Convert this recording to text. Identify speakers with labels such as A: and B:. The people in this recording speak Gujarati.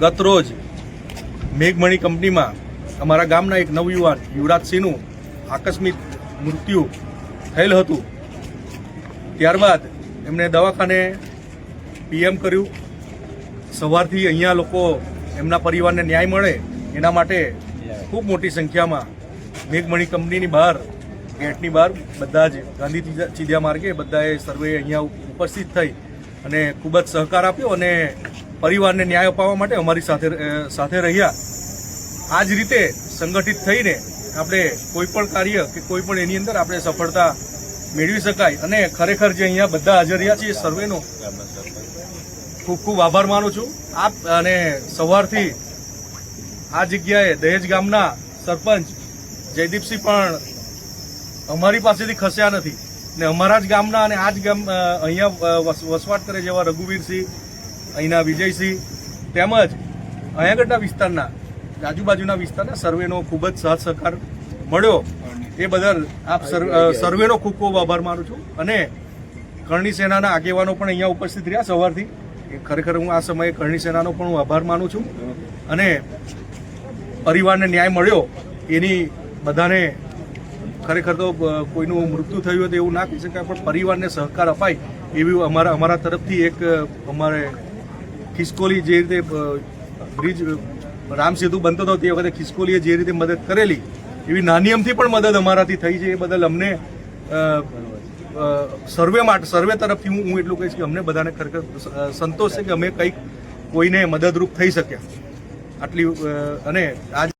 A: ગત રોજ મેઘમણી કંપનીમાં અમારા ગામના એક નવયુવાન યુવરાજસિંહનું આકસ્મિક મૃત્યુ થયેલ હતું. ત્યારબાદ એમને દવાખાને પીએમ કર્યું. સવારથી અહીંયા લોકો એમના પરિવારને ન્યાય મળે એના માટે ખૂબ મોટી સંખ્યામાં મેઘમણી કંપનીની બહાર, ગેટની બહાર બધા જ ગાંધી ચીધ્યા માર્ગે બધાએ સર્વે અહીંયા ઉપસ્થિત થઈ અને ખૂબ જ સહકાર આપ્યો અને પરિવારને ન્યાય અપાવવા માટે અમારી સાથે સાથે રહ્યા. આ જ રીતે સંગઠિત થઈને આપણે કોઈ પણ કાર્ય કે કોઈ પણ એની અંદર આપણે સફળતા મેળવી શકાય અને ખરેખર જે અહીંયા બધા હાજર રહ્યા છે એ સર્વેનો, ખૂબ ખૂબ આભાર માનું છું. આપ અને સવારથી આ જગ્યાએ દહેજ ગામના સરપંચ જયદીપસિંહ પણ અમારી પાસેથી ખસ્યા નથી. ને અમારા જ ગામના અને આ જ ગામ અહીંયા વસ- વસવાટ કરે જેવા રઘુવીરસિંહ, અહીંના વિજયસિંહ, તેમજ અહીંયાગઢના વિસ્તારના, આજુબાજુના વિસ્તારના સર્વેનો ખૂબ જ સાથ સહકાર મળ્યો. એ બદલ આપ સર્વ- સર્વેનો ખૂબ ખૂબ આભાર માનું છું. અને કરણી સેનાના આગેવાનો પણ અહીંયા ઉપસ્થિત રહ્યા સવારથી. એ ખરેખર હું આ સમયે કરણી સેનાનો પણ હું આભાર માનું છું. અને પરિવારને ન્યાય મળ્યો એની બધાને ખરેખર તો કોઈનું મૃત્યુ થયું હતું એવું ના કહી શકાય, પણ પરિવારને સહકાર અપાય એવી અમારા અમારા તરફથી એક અમારે ખિસકોલી જે રીતે બ્રિજ રામ સેતુ બનતો હતો તે વખતે ખિસકોલીએ જે રીતે મદદ કરેલી, એવી નાની અમથી પણ મદદ અમારાથી થઈ છે. એ બદલ અમને સર્વે માટે, સર્વે તરફથી હું હું એટલું કહીશ કે અમને બધાને ખરેખર સંતોષ છે કે અમે કંઈક કોઈને મદદરૂપ થઈ શક્યા. આટલી અને આજ